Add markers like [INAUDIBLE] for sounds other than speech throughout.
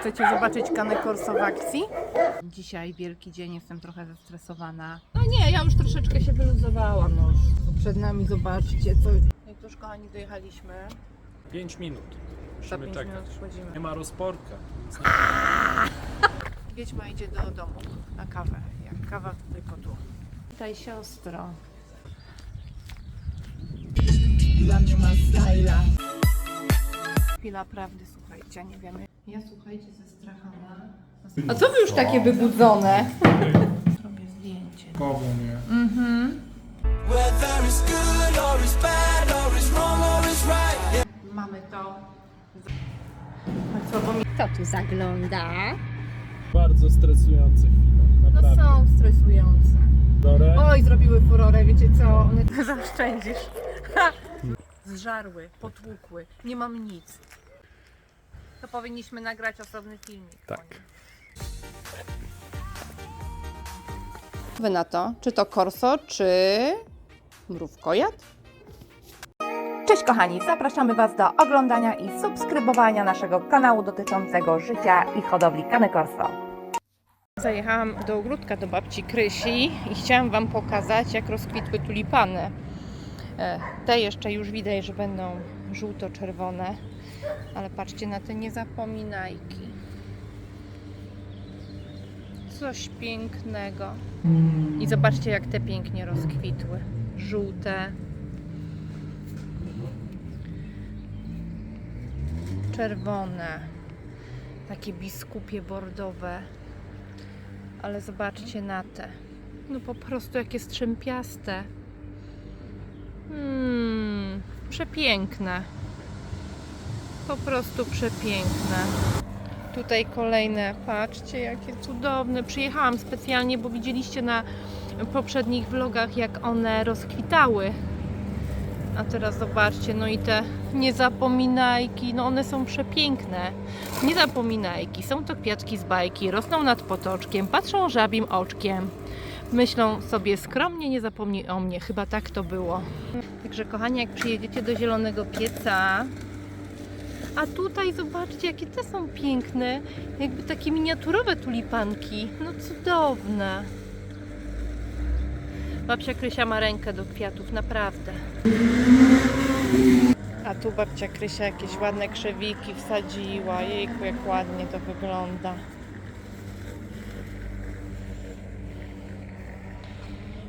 Chcecie zobaczyć Cane Corso w akcji? Dzisiaj wielki dzień, jestem trochę zestresowana. No nie, ja już troszeczkę się wyluzowałam. No już przed nami zobaczcie co... Jak to już kochani dojechaliśmy. 5 minut. Za Musimy 5 czekać. minut wchodzimy. Nie ma rozporka. Więc [LAUGHS] nie... Wiedźma idzie do domu na kawę. Jak kawa tutaj po tu. Witaj siostro. Dla mnie ma styla. Chwila prawdy, słuchajcie, nie wiemy. Ja słuchajcie ze strachana. A co wy już takie wybudzone? Robię zdjęcie. Or it's right. Mamy to. A co, bo mi... Kto tu zagląda? Bardzo stresujące chwile. No Naprawdę. są stresujące. Dore? Oj, zrobiły furorę, wiecie co? One [LAUGHS] zaoszczędzisz. Zżarły, potłukły. Nie mam nic. To powinniśmy nagrać osobny filmik. Tak. Wy na to, czy to korso, czy mrówkojad? Cześć kochani, zapraszamy Was do oglądania i subskrybowania naszego kanału dotyczącego życia i hodowli Cane Corso. Zajechałam do ogródka do babci Krysi i chciałam Wam pokazać, jak rozkwitły tulipany. E, Te jeszcze już widać, że będą żółto-czerwone, ale patrzcie na te niezapominajki. Coś pięknego. I zobaczcie, jak te pięknie rozkwitły. Żółte, czerwone, takie biskupie bordowe. Ale zobaczcie na te. No po prostu jakie strzępiaste. Hmm, przepiękne. Po prostu przepiękne. Tutaj kolejne, patrzcie jakie cudowne. Przyjechałam specjalnie, bo widzieliście na poprzednich vlogach jak one rozkwitały. A teraz zobaczcie, no i te niezapominajki, no one są przepiękne. Niezapominajki, są to kwiatki z bajki, rosną nad potoczkiem, patrzą żabim oczkiem. Myślą sobie skromnie, nie zapomnij o mnie, chyba tak to było. Także kochani, jak przyjedziecie do Zielonego Pieca, a tutaj zobaczcie, jakie te są piękne, jakby takie miniaturowe tulipanki, no cudowne. Babcia Krysia ma rękę do kwiatów, naprawdę. A tu babcia Krysia jakieś ładne krzewiki wsadziła. Jejku, jak ładnie to wygląda.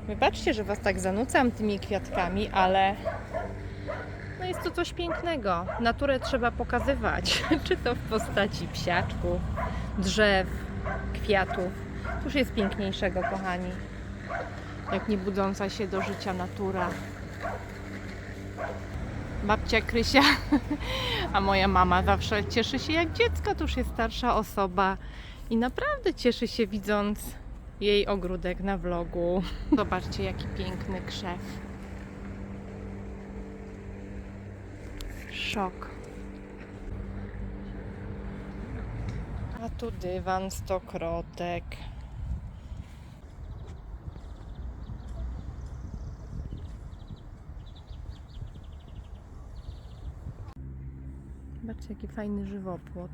Wybaczcie, że Was tak zanucam tymi kwiatkami, ale no jest to coś pięknego. Naturę trzeba pokazywać, [LAUGHS] czy to w postaci psiaczków, drzew, kwiatów. Cóż jest piękniejszego, kochani, jak nie budząca się do życia natura. Babcia Krysia, [LAUGHS] a moja mama zawsze cieszy się jak dziecko, to już jest starsza osoba i naprawdę cieszy się widząc jej ogródek na vlogu. Zobaczcie jaki piękny krzew. Szok. A tu dywan stokrotek. Zobaczcie, jaki fajny żywopłot.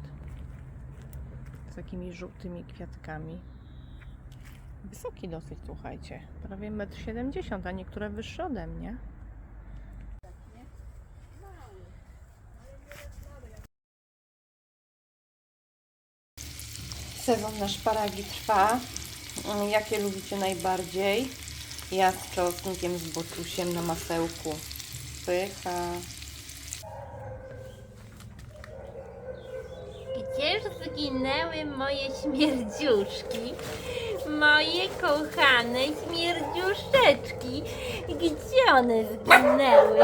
Z takimi żółtymi kwiatkami. Wysoki dosyć, słuchajcie. Prawie 1,70 m, a niektóre wyższe ode mnie. Sezon na szparagi trwa. Mm, Jakie lubicie najbardziej? Ja z czosnkiem, z boczusiem na masełku. Pycha. Gdzież zginęły moje śmierdziuszki? Moje kochane śmierdziuszeczki. Gdzie one zginęły?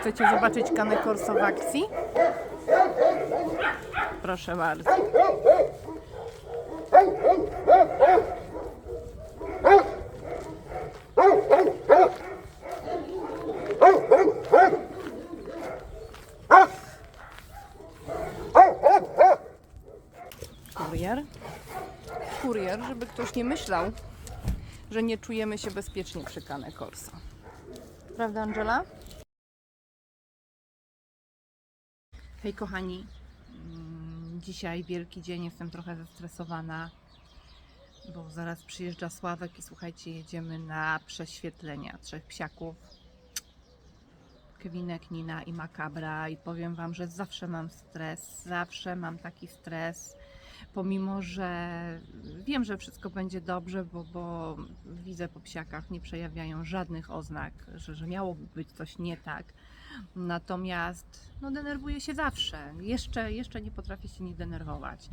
Chcecie zobaczyć Corso w akcji? Proszę bardzo. Kurier, żeby ktoś nie myślał, że nie czujemy się bezpiecznie przy Cane Corso. Prawda, Angela? Hej kochani, Mm, Dzisiaj wielki dzień, jestem trochę zestresowana, bo zaraz przyjeżdża Sławek i słuchajcie, jedziemy na prześwietlenia trzech psiaków. Kevinek, Nina i Makabra i powiem Wam, że zawsze mam stres, zawsze mam taki stres, pomimo, że wiem, że wszystko będzie dobrze, bo, bo widzę po psiakach, nie przejawiają żadnych oznak, że, że miałoby być coś nie tak. Natomiast no, denerwuję się zawsze. Jeszcze, jeszcze nie potrafię się nie denerwować.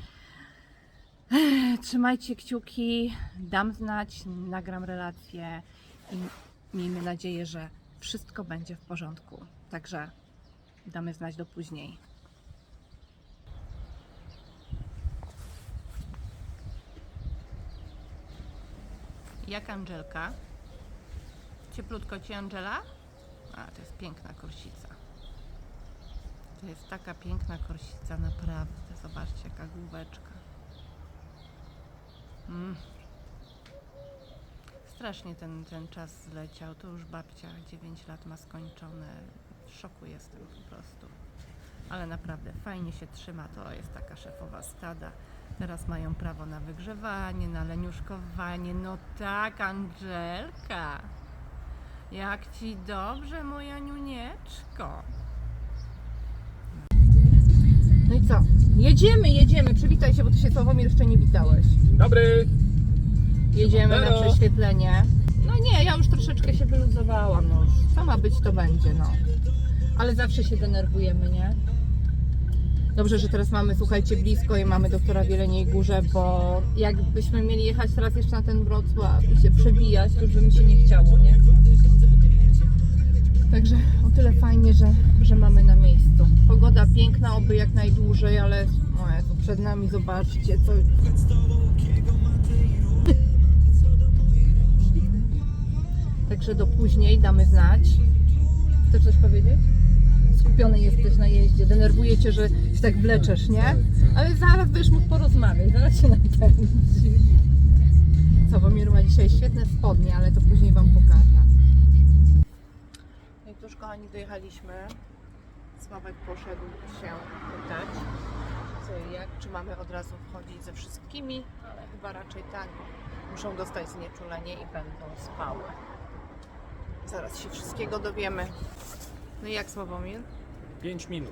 Trzymajcie kciuki, dam znać, nagram relację i miejmy nadzieję, że wszystko będzie w porządku. Także damy znać do później. Jak Angelka? Cieplutko ci Angela? A, to jest piękna korsica. To jest taka piękna korsica, naprawdę. Zobaczcie, jaka główeczka. Mm. Strasznie ten, ten czas zleciał. To już babcia 9 lat ma skończone. W szoku jestem po prostu. Ale naprawdę fajnie się trzyma. To jest taka szefowa stada. Teraz mają prawo na wygrzewanie, na leniuszkowanie. No tak, Angelka. Jak ci dobrze, moja niunieczko. No i co? Jedziemy, jedziemy. Przywitaj się, bo ty się Sławomir jeszcze nie witałeś. Dzień dobry! Jedziemy na prześwietlenie. No nie, ja już troszeczkę się wyluzowałam. No. Co ma być, to będzie, no. Ale zawsze się denerwujemy, nie? Dobrze, że teraz mamy, słuchajcie, blisko i mamy doktora w Jeleniej Górze, bo jakbyśmy mieli jechać teraz jeszcze na ten Wrocław i się przebijać, to już by mi się nie chciało, nie? Także o tyle fajnie, że, że mamy na miejscu. Pogoda piękna, oby jak najdłużej, ale o Jezu, przed nami zobaczcie, co, Także do później damy znać. Chcesz coś powiedzieć? Skupiony jesteś na jeździe, denerwuje cię, że się tak wleczesz, nie? Ale zaraz będziesz mógł porozmawiać, zaraz się napędzi. Sławomir ma dzisiaj świetne spodnie, ale to później Wam pokażę. No i już kochani dojechaliśmy. Sławek poszedł się pytać, co i jak, czy mamy od razu wchodzić ze wszystkimi, ale chyba raczej tak, muszą dostać znieczulenie i będą spały. Zaraz się wszystkiego dowiemy. No i jak Sławomir? 5 minut.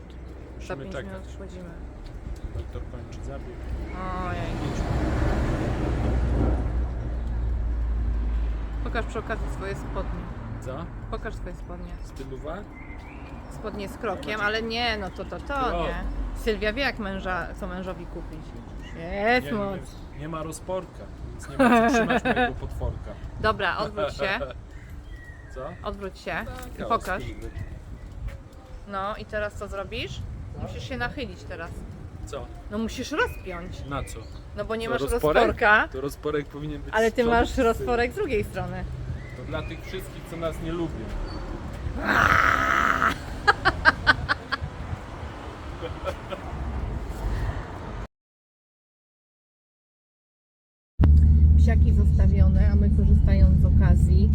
Za Musimy 5 czekać. minut wchodzimy. Doktor kończy zabieg. Ojej. 5 minut. Pokaż przy okazji swoje spodnie. Co? Pokaż swoje spodnie. Stylowa? Spodnie z krokiem, ale nie, no to to to, nie. Sylwia wie jak męża, co mężowi kupić. Jest Nie, moc. nie, nie ma rozporka, więc nie ma co trzymać [LAUGHS] mojego potworka. Dobra, odwróć się. [LAUGHS] Co? Odwróć się i Chaos pokaż. No i teraz co zrobisz? Musisz się nachylić teraz. Co? No musisz rozpiąć. Na co? No bo nie Co, masz rozporek? rozporka, To rozporek powinien być ale z ty przodu masz tyłu? rozporek z drugiej strony. To dla tych wszystkich, co nas nie lubią. [LAUGHS] Psiaki zostawione, a my korzystając z okazji,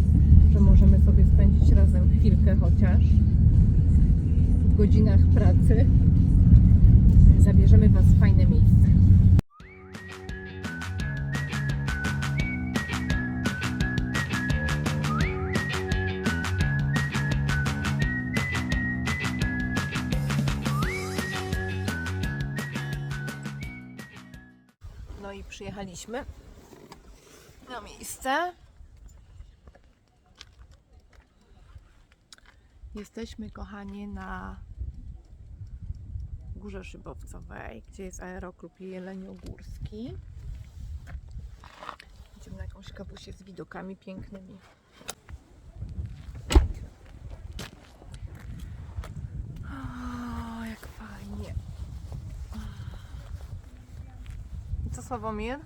że możemy sobie spędzić razem chwilkę chociaż godzinach pracy, zabierzemy Was w fajne miejsce. No i przyjechaliśmy na miejsce. Jesteśmy, kochani, na Górze Szybowcowej, gdzie jest aeroklub Jeleniogórski. Idziemy na jakąś kapusię z widokami pięknymi. Jak fajnie. Co Sławomir?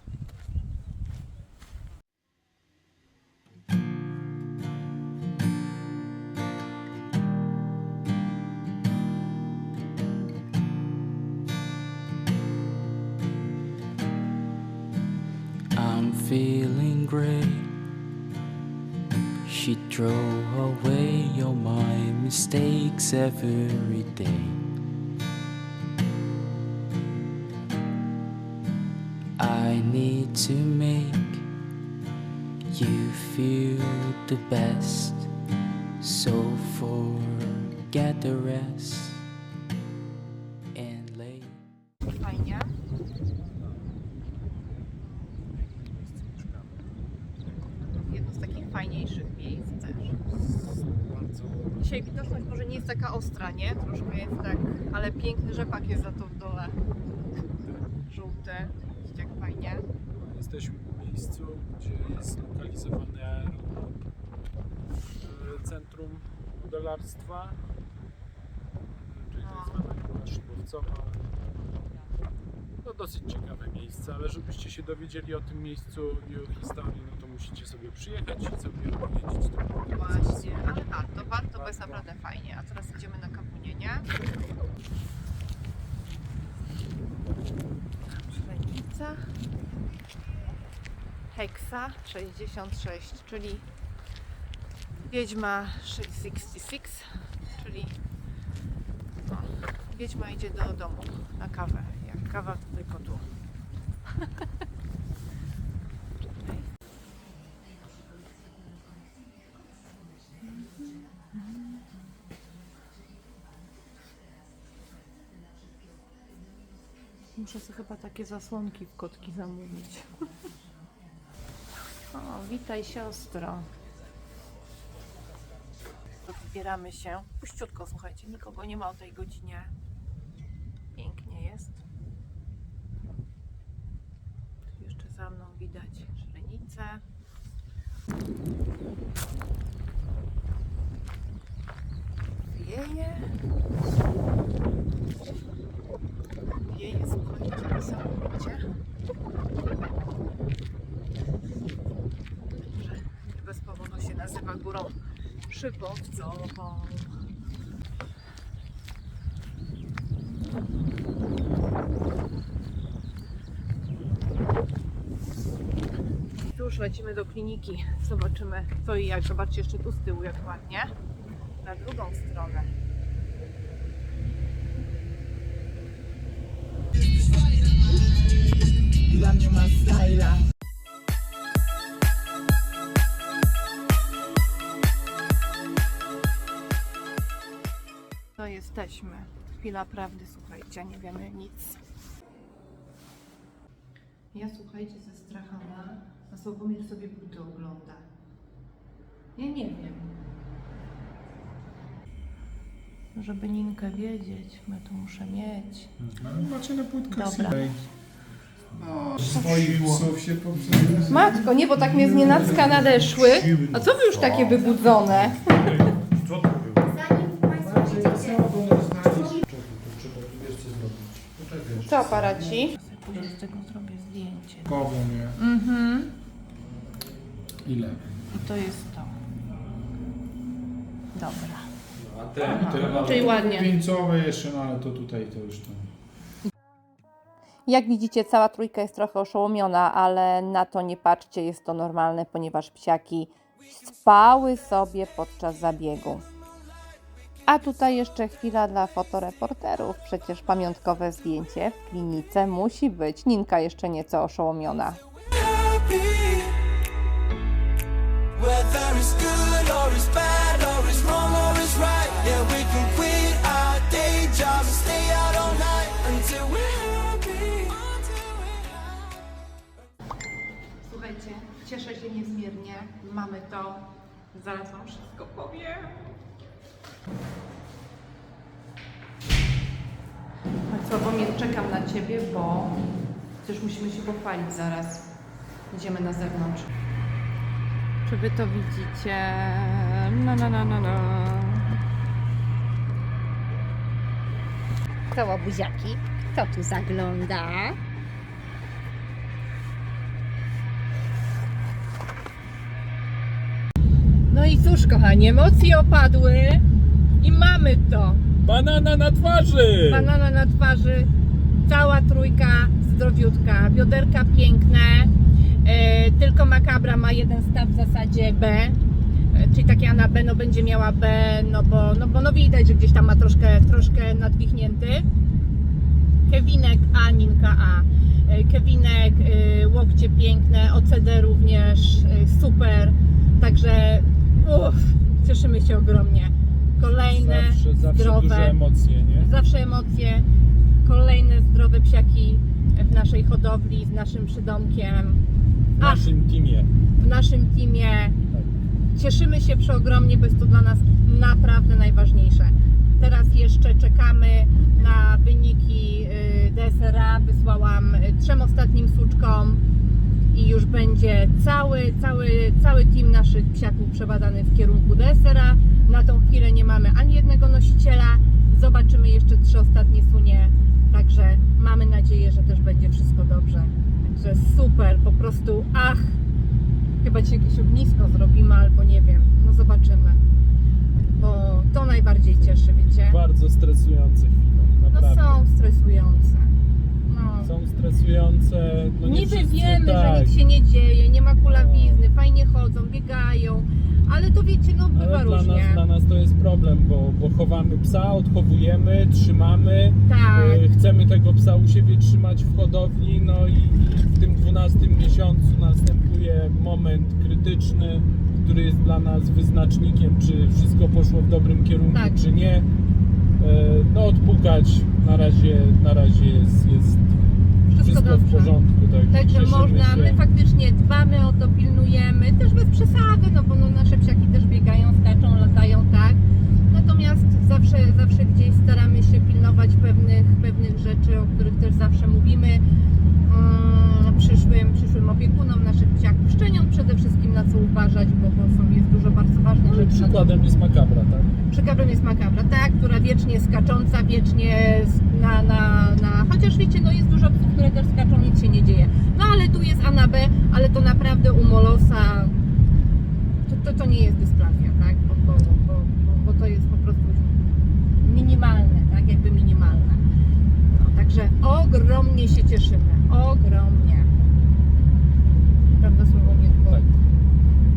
Feeling great. She throw away all my mistakes every day. I need to make you feel the best. Fajniejszych miejsc też. Dzisiaj widoczność może nie jest taka ostra, nie? Troszkę jest tak, ale piękny rzepak jest za to w dole. Żółty. Widzicie jak fajnie. Jesteśmy w miejscu, gdzie jest zlokalizowany aerodrom e, Centrum Modelarstwa, czyli tak zwana góra szybowcowa. No dosyć ciekawe miejsce, ale żebyście się dowiedzieli o tym miejscu i o historii, no musicie sobie przyjechać i sobie odwiedzić to. Właśnie, ale warto, warto, bo jest naprawdę fajnie. A teraz idziemy na Kapunienie. Średnica. Heksa 66, czyli Wiedźma 66, czyli no, Wiedźma idzie do domu na kawę. Jak kawa to tylko tu. [LAUGHS] Czekaj. Muszę sobie chyba takie zasłonki w kotki zamówić. O, witaj siostro. Zbieramy się. Puściutko, słuchajcie, nikogo nie ma o tej godzinie. Pięknie jest. Tu jeszcze za mną widać źrenicę. Wieje, słuchajcie, niesamowicie. Że bez powodu się nazywa górą szybowcową. Już lecimy do kliniki. Zobaczymy co i jak. Zobaczcie jeszcze tu z tyłu jak ładnie. Na drugą stronę. Mnie ma styla To jesteśmy. Chwila prawdy, słuchajcie, nie wiemy nic. Ja słuchajcie ze strachana, a Sławomir sobie buty ogląda. Ja nie wiem. Żeby Ninkę wiedzieć, my tu muszę mieć. Macie na płytkę Dobra. Swoich psów się poprzednio. Matko, nie, bo tak mnie z nienacka nadeszły. A co wy już takie wybudzone? Co aparaci? Z tego zrobię zdjęcie. Kową je. Mhm. Ile? I to jest to. Dobra. Te, Czyli ładnie. Wieńcowe jeszcze, no ale to tutaj to już tam. Jak widzicie, cała trójka jest trochę oszołomiona, ale na to nie patrzcie, jest to normalne, ponieważ psiaki spały sobie podczas zabiegu. A tutaj jeszcze chwila dla fotoreporterów. Przecież pamiątkowe zdjęcie w klinice musi być. Ninka jeszcze nieco oszołomiona. Mamy to. Zaraz Wam wszystko powiem. Sławomir, czekam na Ciebie, bo przecież musimy się pochwalić zaraz. Idziemy na zewnątrz. Czy Wy to widzicie? No, no, no, no, no. Koło buziaki. Kto tu zagląda? No i cóż, kochani, emocje opadły i mamy to. Banana na twarzy! Banana na twarzy, cała trójka zdrowiutka, bioderka piękne, e, tylko makabra ma jeden staw w zasadzie B, e, czyli takie na B, no będzie miała B, no bo, no bo no widać, że gdzieś tam ma troszkę, troszkę nadwichnięty. Kevinek A, Ninka A. e, Kevinek, e, łokcie piękne, OCD również e, super. Także uff, cieszymy się ogromnie. Kolejne Zawsze, zawsze zdrowe, duże emocje, nie? zawsze emocje, kolejne zdrowe psiaki w naszej hodowli, z naszym przydomkiem, W Ach. naszym teamie. w naszym teamie. Cieszymy się przeogromnie, bo jest to dla nas naprawdę najważniejsze. Teraz jeszcze czekamy na wyniki y, DSRA. Wysłałam y, trzem ostatnim suczkom i już będzie cały, cały, cały team naszych psiaków przebadany w kierunku DSRA. Na tą chwilę nie mamy ani jednego nosiciela. Zobaczymy jeszcze trzy ostatnie sunie. Także mamy nadzieję, że też będzie wszystko dobrze. Także super, po prostu ach, Chyba dzisiaj jakieś ognisko zrobimy, albo nie wiem. No zobaczymy. Bo to najbardziej cieszy, wiecie? Bardzo stresujące chwile, No są stresujące. No. Są stresujące. No nie Niby wszyscy, wiemy, tak. że nic się nie dzieje, nie ma kulawizny, fajnie chodzą, biegają, ale to wiecie, no bywa Ale dla różnie. nas, dla nas to jest problem, bo, bo chowamy psa, odchowujemy, trzymamy. Tak, E, Chcemy tego psa u siebie trzymać w hodowli, no i, i w tym 12 miesiącu następuje moment krytyczny, który jest dla nas wyznacznikiem, czy wszystko poszło w dobrym kierunku, Tak. czy nie. E, No odpukać na razie, na razie jest, jest wszystko wszystko w porządku. Tak. Także można, się. my faktycznie dbamy o to, pilnujemy, też bez przesady, no bo no, nasze psiaki też biegają, skaczą, latają, tak. Natomiast zawsze, zawsze gdzieś staramy się pilnować pewnych, pewnych rzeczy, o których też zawsze mówimy mm, przyszłym, przyszłym opiekunom naszych psiaków. Szczeniom przede wszystkim na co uważać, bo, bo są, jest dużo bardzo ważnych No rzeczy. przykładem jest makabra, tak? Przykładem jest makabra, tak, która wiecznie skacząca, wiecznie z- na, na, na... Chociaż wiecie, no jest dużo psów, które też skaczą, nic się nie dzieje. No ale tu jest Anna B, ale to naprawdę u Molosa to, to, to nie jest dysplazja, tak? Bo, bo, bo, bo, bo to jest po prostu minimalne, tak? Jakby minimalne. No, także ogromnie się cieszymy, ogromnie. Prawda Sławomir? Tak.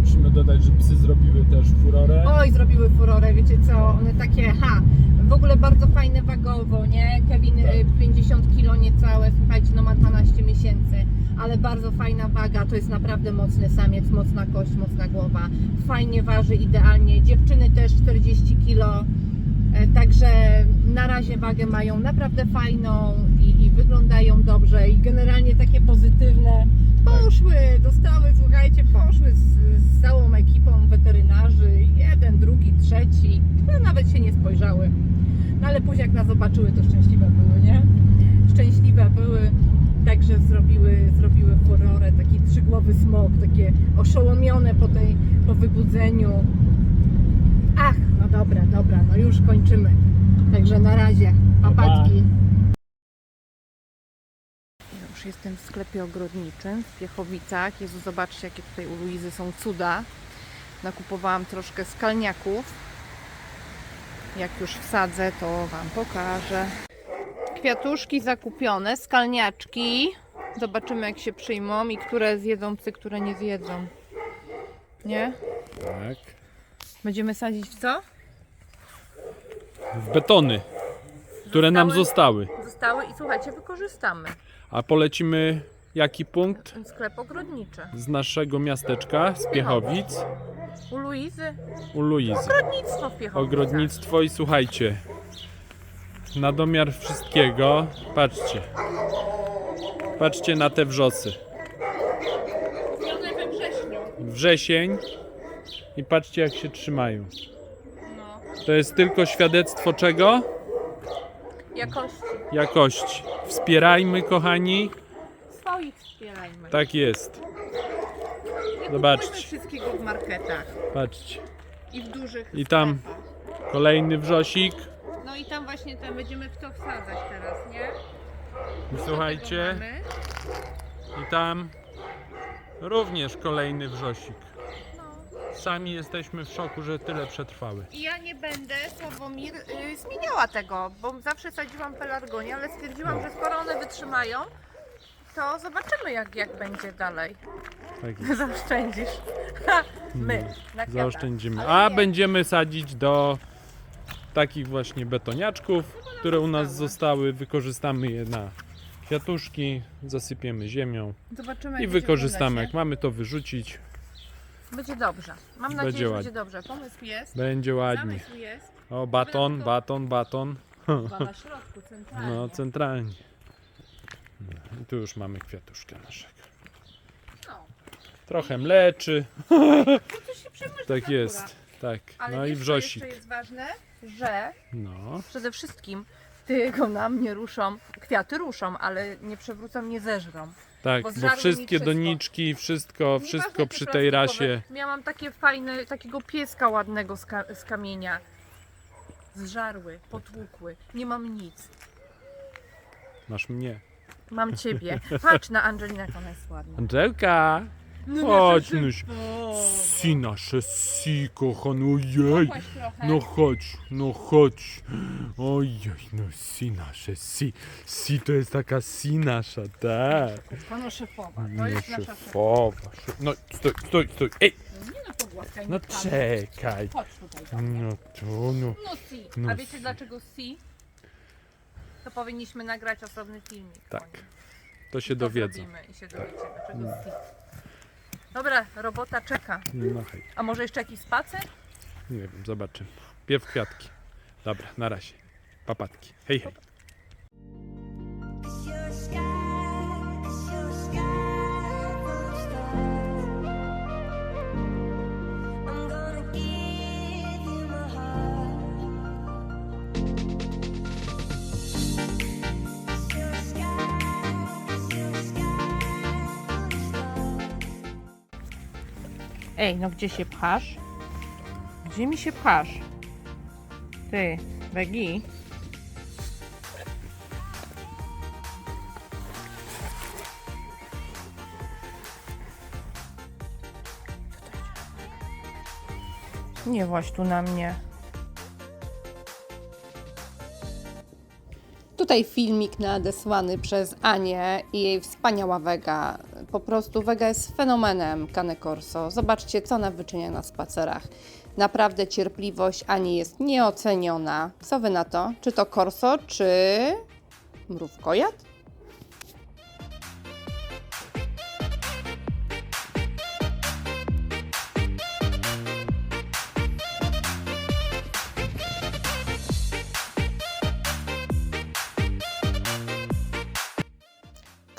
Musimy dodać, że psy zrobiły też furorę. Oj, zrobiły furorę, wiecie co, one takie, ha, w ogóle bardzo fajne wagowo, nie? Kevin Tak. y, 50 kilo niecałe, słuchajcie, no ma 12 miesięcy, ale bardzo fajna waga, to jest naprawdę mocny samiec, mocna kość, mocna głowa, fajnie waży, idealnie, dziewczyny też 40 kilo, e, także na razie wagę mają naprawdę fajną i, i wyglądają dobrze i generalnie takie pozytywne, poszły, dostały, słuchajcie, poszły z, z całą ekipą weterynarzy, jeden, drugi, trzeci, nawet się nie spojrzały. No ale później jak nas zobaczyły, to szczęśliwe były, nie? Szczęśliwe były, także zrobiły, zrobiły furorę, taki trzygłowy smok, takie oszołomione po tej, po wybudzeniu. Ach, no dobra, dobra, no już kończymy. Także na razie, papatki. Ja już jestem w sklepie ogrodniczym w Piechowicach. Jezu, zobaczcie, jakie tutaj u Luizy są cuda. Nakupowałam troszkę skalniaków. Jak już wsadzę, to Wam pokażę. Kwiatuszki zakupione, skalniaczki. Zobaczymy, jak się przyjmą i które zjedzą psy, które nie zjedzą. Nie? Tak. Będziemy sadzić w co? W betony, które nam Zostały- zostały. I słuchajcie, wykorzystamy. A polecimy jaki punkt sklep ogrodniczy. z naszego miasteczka, z Piechowic, U Luizy u Luizy. ogrodnictwo w Piechowicach. Ogrodnictwo i słuchajcie, na domiar wszystkiego, patrzcie. Patrzcie na te wrzosy. We wrześniu. Wrzesień i patrzcie jak się trzymają. No. To jest tylko świadectwo czego? Jakości. Jakości. Wspierajmy kochani. Swoich wspierajmy. Tak jest. Nie zobaczcie. kupujmy wszystkiego w marketach Patrzcie. i w dużych I tam. sklepach. Kolejny wrzosik. No i tam właśnie tam będziemy w to wsadzać teraz, nie? Słuchajcie. tego mamy. I tam również kolejny wrzosik. No. Sami jesteśmy w szoku, że tyle przetrwały. I ja nie będę, Sławomir, yy, zmieniała tego, bo zawsze sadziłam pelargonię, ale stwierdziłam, że skoro one wytrzymają, to zobaczymy jak, jak będzie dalej. Tak [LAUGHS] jest. Zaoszczędzisz. Ha, My, na kwiatach. Zaoszczędzimy. Ale A nie. będziemy sadzić do takich właśnie betoniaczków, które u nas zostały. Wykorzystamy je na kwiatuszki, zasypiemy ziemią Zobaczymy, i jak będzie wykorzystamy. wyglądać, Jak mamy to wyrzucić, nie? Będzie dobrze. Mam nadzieję, Będzie że ładnie. będzie dobrze. Pomysł jest. będzie ładnie. Zamysł jest. O, baton, baton, baton. Chyba na środku, centralnie. [LAUGHS] No, centralnie. No, I tu już mamy kwiatuszkę naszego. No. Trochę mleczy. [LAUGHS] To się Tak jest. Tak. Ale No i wiesz, co wrzosik. jeszcze jest ważne, że No. przede wszystkim tego nam nie ruszą. Kwiaty ruszą, ale nie przewrócą, nie zeżrą. Tak, Bo bo zżarły mi wszystkie wszystko. doniczki, wszystko, Nieważne, wszystko czy przy tej plastikowe. rasie. Miałam takie fajne, takiego pieska ładnego z, ka- z kamienia. Zżarły, potłukły. Nie mam nic. Masz mnie. Mam ciebie. Patrz na Angelinę, jak ona jest ładna. Angelka! Chodź, nuś. Si nasze si, kochany, ojej. Popłaś trochę. No chodź, no chodź. Ojej, no si nasze si. Si to jest taka si nasza, tak. Pana szefowa. To No jest nasza szefowa. szefowa. szef- No stój, stój, stój. Ej, Nie no, pogłaskaj no tam. czekaj. Chodź tutaj. do mnie. No to no. No si. No A wiecie si. dlaczego si? To powinniśmy nagrać osobny filmik. Tak. To się dowiedzą. I się dowiecie, dlaczego si. Dobra, robota czeka. No hej. A może jeszcze jakiś spacer? Nie wiem, zobaczymy. Pierw kwiatki. Dobra, na razie. Papatki. Hej, hej. Ej, no gdzie się pchasz? Gdzie mi się pchasz? Ty, Begi. Nie właź tu na mnie. Tutaj filmik nadesłany przez Anię i jej wspaniała Wega. Po prostu Wega jest fenomenem Cane Corso. Zobaczcie, co ona wyczynia na spacerach. Naprawdę cierpliwość Ani jest nieoceniona. Co wy na to? Czy to Corso, czy mrówkojad?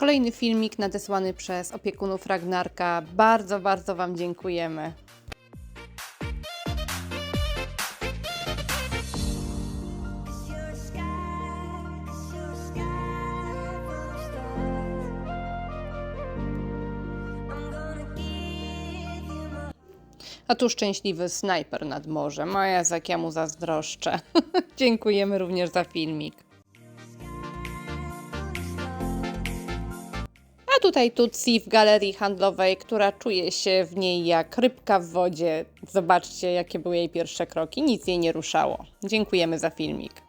Kolejny filmik nadesłany przez opiekunów Ragnarka. Bardzo, bardzo Wam dziękujemy. A tu szczęśliwy snajper nad morzem. O Jezu, jak ja zazdroszczę. [LAUGHS] Dziękujemy również za filmik. Tutaj Tutsi w galerii handlowej, która czuje się w niej jak rybka w wodzie. Zobaczcie, jakie były jej pierwsze kroki. Nic jej nie ruszało. Dziękujemy za filmik.